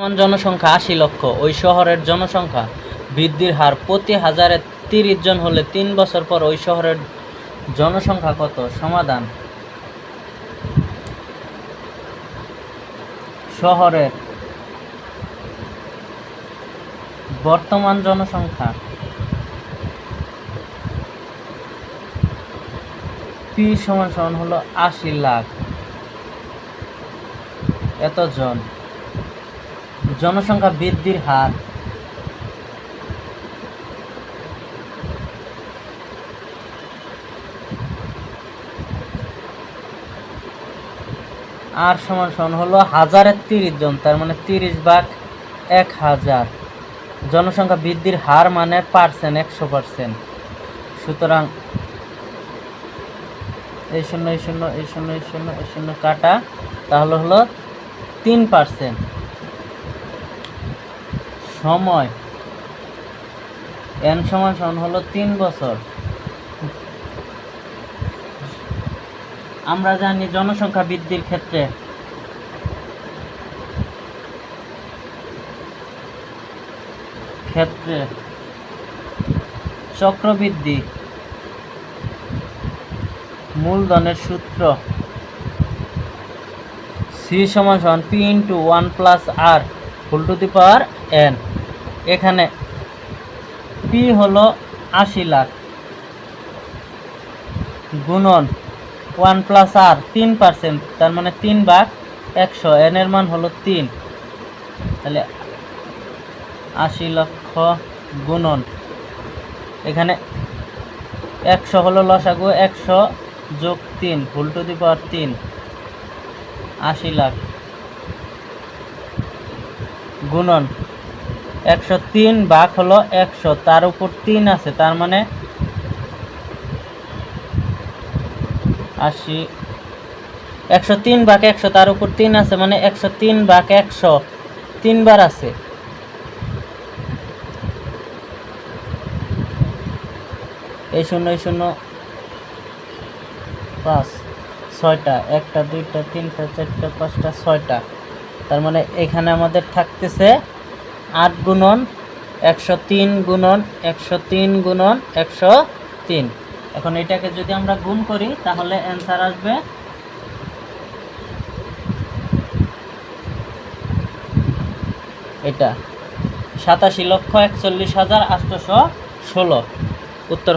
বর্তমান জনসংখ্যা আশি লক্ষ। ওই শহরের জনসংখ্যা বৃদ্ধির হার প্রতি হাজারে তিরিশ জন হলে তিন বছর পর ওই শহরের জনসংখ্যা কত? সমাধান। শহরের বর্তমান জনসংখ্যা পি সমান সমান হলো আশি লাখ। এতজন। জনসংখ্যা বৃদ্ধির হার। আর সমান সমান হলো হাজারের তিরিশ জন, তার মানে তিরিশ ভাগ এক হাজার। জনসংখ্যা বৃদ্ধির হার মানে পার্সেন্ট একশো পার্সেন্ট সুতরাং এই শূন্য এই শূন্য এই শূন্য এই শূন্য এই শূন্য কাটা, তাহলে হলো তিন পার্সেন্ট সময়। এন সমান সমান হলো তিন বছর। আমরা জানি জনসংখ্যা বৃদ্ধির ক্ষেত্রে ক্ষেত্রে চক্রবৃদ্ধি মূলধনের সূত্র। সি সমান সমান P into one plus R full to the power N এখানে পি হলো আশি লাখ। গুণন ওয়ান প্লাস আর তিন পার্সেন্ট, তার মানে তিন ভাগ একশো এনের মান হলো তিন। তাহলে আশি লক্ষ গুণন, এখানে একশো হলো লসাগু, একশো যোগ তিন ফুল টু দি পাওয়ার তিন, আশি লাখ। গুণন একশো তিন ভাগ হলো একশো, তার উপর তিন আছে, তার মানে আশি। একশো তিন ভাগ একশো, তার উপর তিন আছে মানে একশো তিন ভাগ একশো, তিনবার আছে। এই শূন্য এই শূন্য। পাঁচ, ছয়টা, একটা, দুইটা, তিনটা, চারটা, পাঁচটা, ছয়টা। তার মানে এখানে আমাদের থাকতেছে আট গুণন একশো তিন গুণন একশো তিন গুণন একশো তিন। এখন এটাকে যদি আমরা গুণ করি, তাহলে অ্যান্সার আসবে এটা। সাতাশি লক্ষ একচল্লিশ হাজার আটশোশো ষোলো। উত্তর